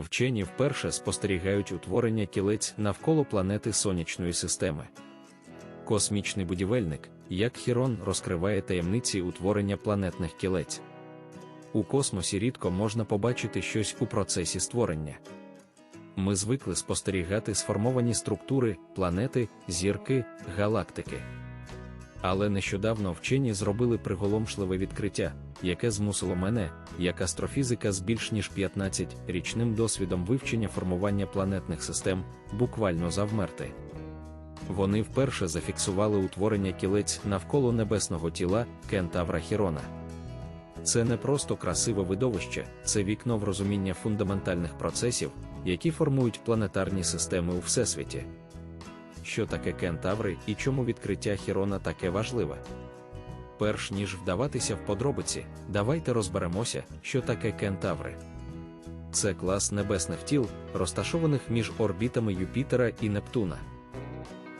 Вчені вперше спостерігають утворення кілець навколо планети сонячної системи. Космічний будівельник, як Хірон, розкриває таємниці утворення планетних кілець. У космосі рідко можна побачити щось у процесі створення. Ми звикли спостерігати сформовані структури, планети, зірки, галактики. Але нещодавно вчені зробили приголомшливе відкриття, яке змусило мене, як астрофізика з більш ніж 15-річним досвідом вивчення формування планетних систем, буквально завмерти. Вони вперше зафіксували утворення кілець навколо небесного тіла Кентавра Хірона. Це не просто красиве видовище, це вікно в розуміння фундаментальних процесів, які формують планетарні системи у всесвіті. Що таке кентаври і чому відкриття Хірона таке важливе? Перш ніж вдаватися в подробиці, давайте розберемося, що таке кентаври. Це клас небесних тіл, розташованих між орбітами Юпітера і Нептуна.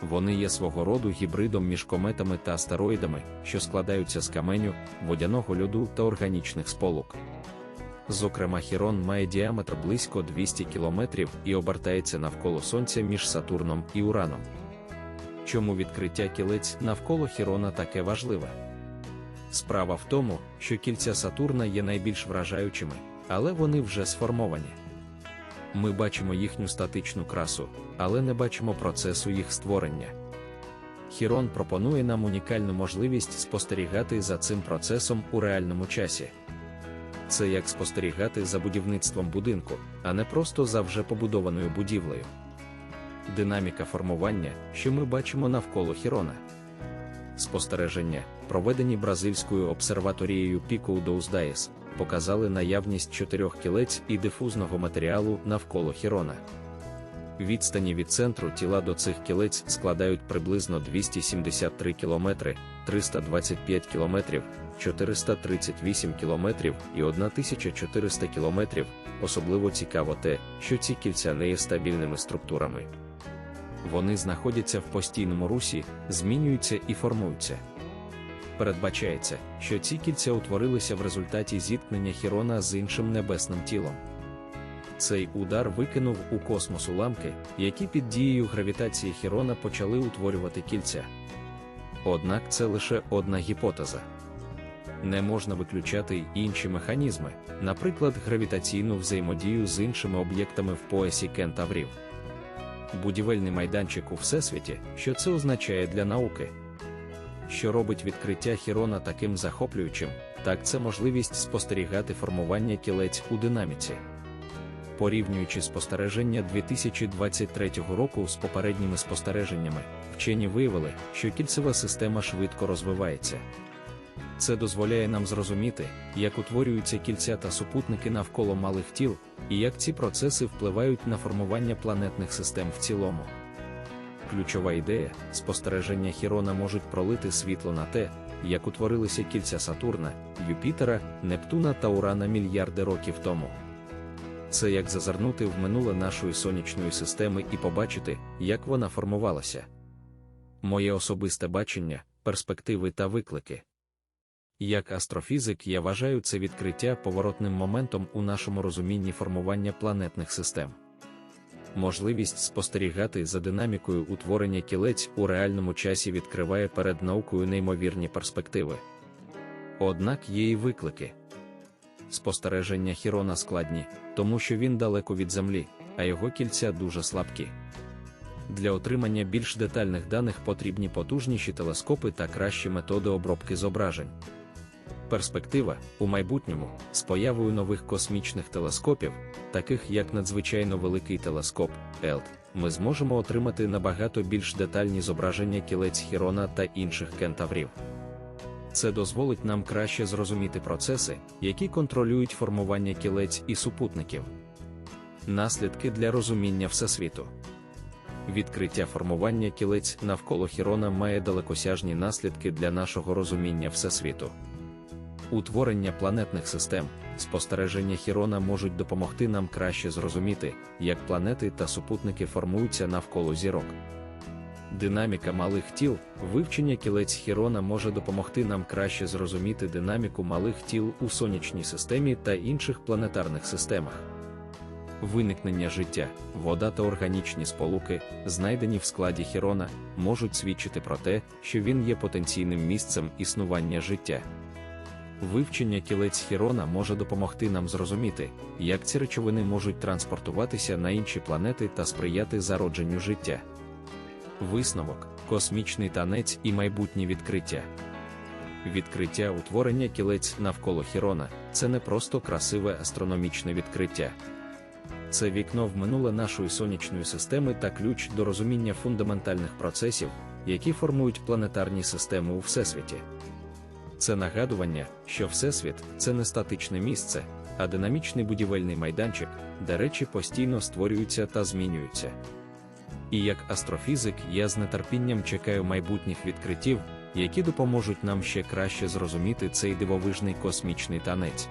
Вони є свого роду гібридом між кометами та астероїдами, що складаються з каменю, водяного льоду та органічних сполук. Зокрема, Хірон має діаметр близько 200 км і обертається навколо Сонця між Сатурном і Ураном. Чому відкриття кілець навколо Хірона таке важливе? Справа в тому, що кільця Сатурна є найбільш вражаючими, але вони вже сформовані. Ми бачимо їхню статичну красу, але не бачимо процесу їх створення. Хірон пропонує нам унікальну можливість спостерігати за цим процесом у реальному часі. Це як спостерігати за будівництвом будинку, а не просто за вже побудованою будівлею. Динаміка формування, що ми бачимо навколо Хірона. Спостереження, проведені бразильською обсерваторією Pico Доуздаєс, показали наявність чотирьох кілець і дифузного матеріалу навколо Хірона. Відстані від центру тіла до цих кілець складають приблизно 273 км, 325 км, 438 км і 1400 км. Особливо цікаво те, що ці кільця не є стабільними структурами. Вони знаходяться в постійному русі, змінюються і формуються. Передбачається, що ці кільця утворилися в результаті зіткнення Хірона з іншим небесним тілом. Цей удар викинув у космос уламки, які під дією гравітації Хірона почали утворювати кільця. Однак це лише одна гіпотеза. Не можна виключати й інші механізми, наприклад, гравітаційну взаємодію з іншими об'єктами в поясі кентаврів. Будівельний майданчик у всесвіті, що це означає для науки. Що робить відкриття Хірона таким захоплюючим, так це можливість спостерігати формування кілець у динаміці. Порівнюючи спостереження 2023 року з попередніми спостереженнями, вчені виявили, що кільцева система швидко розвивається. Це дозволяє нам зрозуміти, як утворюються кільця та супутники навколо малих тіл, і як ці процеси впливають на формування планетних систем в цілому. Ключова ідея спостереження Хірона можуть пролити світло на те, як утворилися кільця Сатурна, Юпітера, Нептуна та Урана мільярди років тому. Це як зазирнути в минуле нашої сонячної системи і побачити, як вона формувалася. Моє особисте бачення, перспективи та виклики. Як астрофізик, я вважаю це відкриття поворотним моментом у нашому розумінні формування планетних систем. Можливість спостерігати за динамікою утворення кілець у реальному часі відкриває перед наукою неймовірні перспективи. Однак є й виклики. Спостереження Хірона складні, тому що він далеко від Землі, а його кільця дуже слабкі. Для отримання більш детальних даних потрібні потужніші телескопи та кращі методи обробки зображень. Перспектива у майбутньому з появою нових космічних телескопів, таких як надзвичайно великий телескоп ЕЛТ, ми зможемо отримати набагато більш детальні зображення кілець Хірона та інших кентаврів. Це дозволить нам краще зрозуміти процеси, які контролюють формування кілець і супутників. Наслідки для розуміння Всесвіту. Відкриття формування кілець навколо Хірона має далекосяжні наслідки для нашого розуміння Всесвіту. Утворення планетних систем, спостереження Хірона можуть допомогти нам краще зрозуміти, як планети та супутники формуються навколо зірок. Динаміка малих тіл, вивчення кілець Хірона може допомогти нам краще зрозуміти динаміку малих тіл у сонячній системі та інших планетарних системах. Виникнення життя, вода та органічні сполуки, знайдені в складі Хірона, можуть свідчити про те, що він є потенційним місцем існування життя. Вивчення кілець Хірона може допомогти нам зрозуміти, як ці речовини можуть транспортуватися на інші планети та сприяти зародженню життя. Висновок, космічний танець і майбутні відкриття. Відкриття утворення кілець навколо Хірона це не просто красиве астрономічне відкриття. Це вікно в минуле нашої сонячної системи та ключ до розуміння фундаментальних процесів, які формують планетарні системи у Всесвіті. Це нагадування, що Всесвіт це не статичне місце, а динамічний будівельний майданчик, де речі постійно створюються та змінюються. І як астрофізик я з нетерпінням чекаю майбутніх відкриттів, які допоможуть нам ще краще зрозуміти цей дивовижний космічний танець.